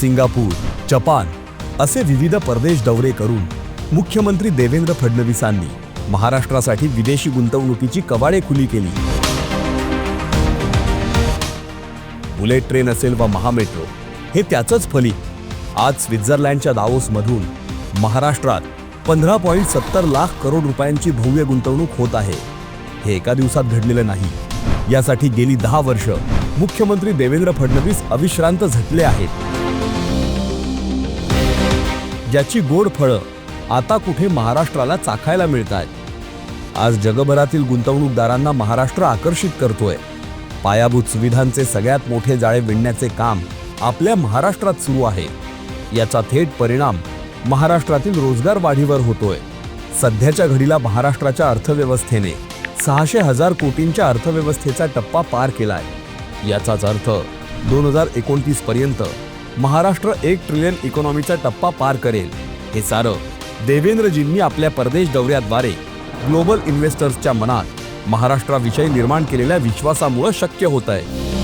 Singapore Japan असे विविध परदेश दौरे करून मुख्यमंत्री देवेंद्र फडणवीसांनी महाराष्ट्रासाठी विदेशी गुंतवणुकीची कवाडे खुली केली. बुलेट ट्रेन असेल व महामेट्रो हे त्याचंच फली. आज स्वित्झर्लंडच्या दावोसमधून महाराष्ट्रात पंधरा पॉईंट सत्तर लाख करोड रुपयांची भव्य गुंतवणूक होत आहे. हे एका दिवसात घडलेलं नाही. यासाठी गेली दहा वर्ष मुख्यमंत्री देवेंद्र फडणवीस अविश्रांत झटले आहेत. ज्याची गोड फळं आता कुठे महाराष्ट्राला चाखायला मिळत आहेत आज जगभरातील गुंतवणूकदारांना महाराष्ट्र आकर्षित करतोय. पायाभूत सुविधांचे सगळ्यात मोठे जाळे विणण्याचे काम आपल्या महाराष्ट्रात सुरू आहे. याचा थेट परिणाम महाराष्ट्रातील रोजगार वाढीवर होतोय. सध्याच्या घडीला महाराष्ट्राच्या अर्थव्यवस्थेने सहाशे हजार कोटींच्या अर्थव्यवस्थेचा टप्पा पार केलाय. याचाच अर्थ दोन हजार एकोणतीस पर्यंत महाराष्ट्र एक ट्रिलियन इकॉनॉमीचा टप्पा पार करेल. हे सारं देवेंद्रजींनी आपल्या परदेश दौऱ्याद्वारे ग्लोबल इन्व्हेस्टर्सच्या मनात महाराष्ट्राविषयी निर्माण केलेल्या विश्वासामुळे शक्य होत आहे